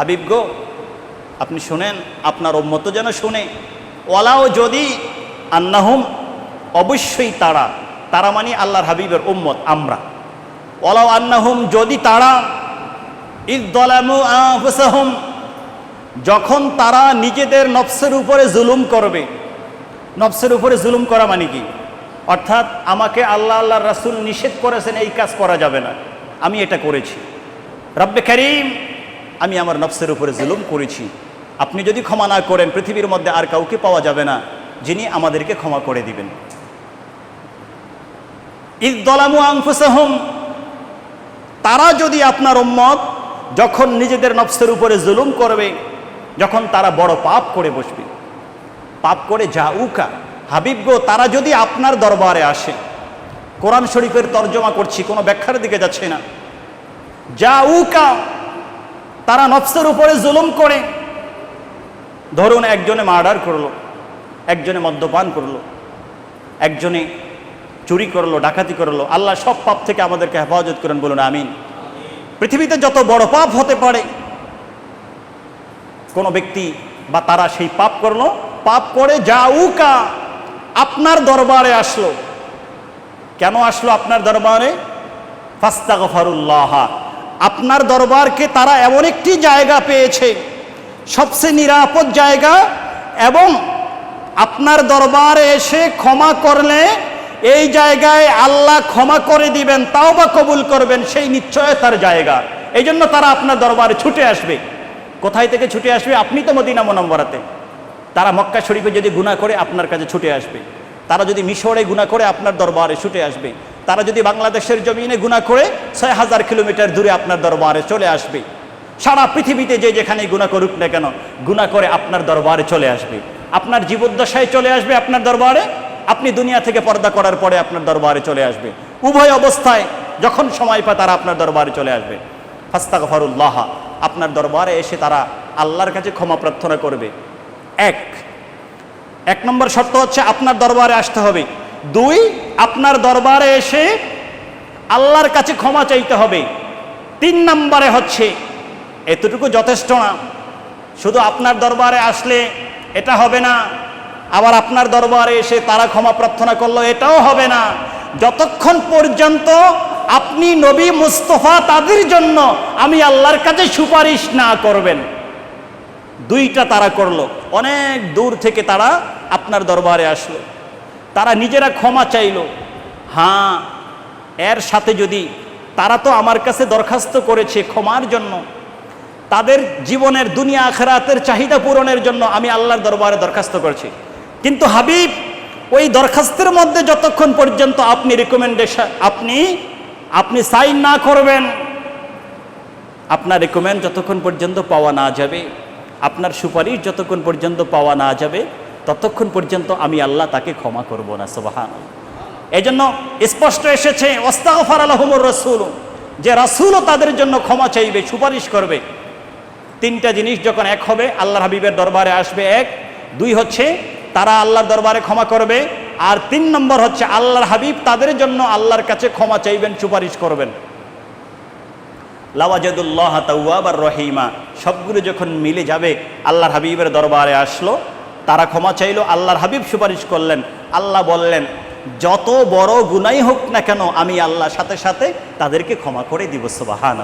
হাবিব গো, আপনি শুনেন, আপনার উম্মত যেন শুনে। ওলাও যদি আন্নাহুম, অবশ্যই তারা। তারা মানে আল্লাহর হাবিবের উম্মত, আমরা। ওলাও আন্নাহুম যদি তারা ইদলামু যখন তারা নিজেদের নফসের উপরে জুলুম করবে। নফসের উপরে জুলুম করা মানে কি? অর্থাৎ আমাকে আল্লাহ আল্লাহ রাসূল নিষেধ করেছেন, এই কাজ করা যাবে না। আমি এটা করেছি। রব্বে করিম আমি আমার নফসের উপরে জুলুম করেছি। আপনি যদি ক্ষমা না করেন, পৃথিবীর মধ্যে আর কাউকে পাওয়া যাবে না, যিনি আমাদেরকে ক্ষমা করে দিবেন। ইদলামু আনফুসাহুম, তারা যদি আপনার উম্মত যখন নিজেদের নফসের উপরে জুলুম করবে, যখন তারা বড় পাপ করে বসবে। পাপ করে যা উকা হাবিব গো, তারা যদি আপনার দরবারে আসে, কোরআন শরীফের তর্জমা করছি, কোনো ব্যাখ্যার দিকে যাচ্ছে না। যা উকা তারা নফসের উপরে জুলুম করে। ধরুন একজনে মার্ডার করল, একজনে মদ্যপান করল, একজনে চুরি করল, ডাকাতি করল, আল্লাহ সব পাপ থেকে আমাদেরকে হেফাজত করেন বলুন, আমিন। পৃথিবীতে যত বড় পাপ হতে পারে, কোনো ব্যক্তি বা তারা সেই পাপ করল, পাপ করে যা উকা আপনার দরবারে আসলো। কেন আসলো আপনার দরবারে? ফাস্তাগফারুল্লাহ। আপনার দরবারকে তারা এমন একটি জায়গা পেয়েছে, সবচেয়ে নিরাপদ জায়গা এবং আপনার দরবারে এসে ক্ষমা করলে এই জায়গায় আল্লাহ ক্ষমা করে দিবেন, তাও বা কবুল করবেন, সেই নিশ্চয়তার জায়গা। এই জন্য তারা আপনার দরবারে ছুটে আসবে। কোথায় থেকে ছুটে আসবে? আপনি তো মদিনা মনম্বরাতে। তারা মক্কা শরীফে যদি গুণা করে আপনার কাছে ছুটে আসবে। তারা যদি মিশরে গুণা করে আপনার দরবারে ছুটে আসবে। তারা যদি বাংলাদেশের জমিনে গুণা করে ছয় হাজার কিলোমিটার দূরে আপনার দরবারে চলে আসবে। সারা পৃথিবীতে যে যেখানে গুণা করুক না কেন, গুণা করে আপনার দরবারে চলে আসবে। আপনার জীবদ্দশায় চলে আসবে আপনার দরবারে, আপনি দুনিয়া থেকে পর্দা করার পরে আপনার দরবারে চলে আসবে। উভয় অবস্থায় যখন সময় পায় তারা আপনার দরবারে চলে আসবে। ফাস্তাগফারুল্লাহ, আপনার দরবারে এসে তারা আল্লাহর কাছে ক্ষমা প্রার্থনা করবে। এক এক নম্বর শর্ত হচ্ছে আপনার দরবারে আসতে হবে। দুই, আপনার দরবারে এসে আল্লাহর কাছে ক্ষমা চাইতে হবে। তিন নম্বরে হচ্ছে, এতটুকু যথেষ্ট না। শুধু আপনার দরবারে আসলে এটা হবে না, আবার আপনার দরবারে এসে তারা ক্ষমা প্রার্থনা করল, এটাও হবে না। যতক্ষণ পর্যন্ত আপনি নবী মুস্তফা তাদের জন্য আমি আল্লাহর কাছে সুপারিশ না করবেন, দুইটা তারা করল। অনেক দূর থেকে তারা আপনার দরবারে আসলো। তারা নিজেরা ক্ষমা চাইলো। হ্যাঁ এর সাথে যদি তারা তো আমার কাছে দরখাস্ত করেছে ক্ষমার জন্য, তাদের জীবনের দুনিয়া আখরাতের চাহিদা পূরণের জন্য আমি আল্লাহর দরবারে দরখাস্ত করছি। কিন্তু হাবিব, ওই দরখাস্তের মধ্যে যতক্ষণ পর্যন্ত আপনি রিকমেন্ডেশন আপনি আপনি সাইন না করবেন, আপনার রেকমেন্ড যতক্ষণ পর্যন্ত পাওয়া না যাবে, আপনার সুপারিশ যতক্ষণ পর্যন্ত পাওয়া না যাবে ততক্ষণ পর্যন্ত আমি আল্লাহ তাকে ক্ষমা করব না সোবাহান এই জন্য স্পষ্ট এসেছে ওস্তাগফার আলহমুর রসুল। যে রাসুলও তাদের জন্য ক্ষমা চাইবে, সুপারিশ করবে। তিনটা জিনিস যখন এক হবে আল্লাহ হাবিবের দরবারে আসবে এক। দুই হচ্ছে, তারা আল্লাহর দরবারে ক্ষমা করবে। আর তিন নম্বর হচ্ছে, আল্লাহর হাবিব তাদের জন্য আল্লাহর কাছে ক্ষমা চাইবেন, সুপারিশ করবেন। লাওয়াজাদুল্লাহ তাওয়াব আর রহিমা। সবগুলো যখন মিলে যাবে, আল্লাহর হাবিবের দরবারে আসলো তারা ক্ষমা চাইল, আল্লাহর হাবিব সুপারিশ করলেন। আল্লাহ বললেন, যত বড় গুনাই হোক না কেন, আমি আল্লাহ সাথে সাথে তাদেরকে ক্ষমা করে দিব সুবাহান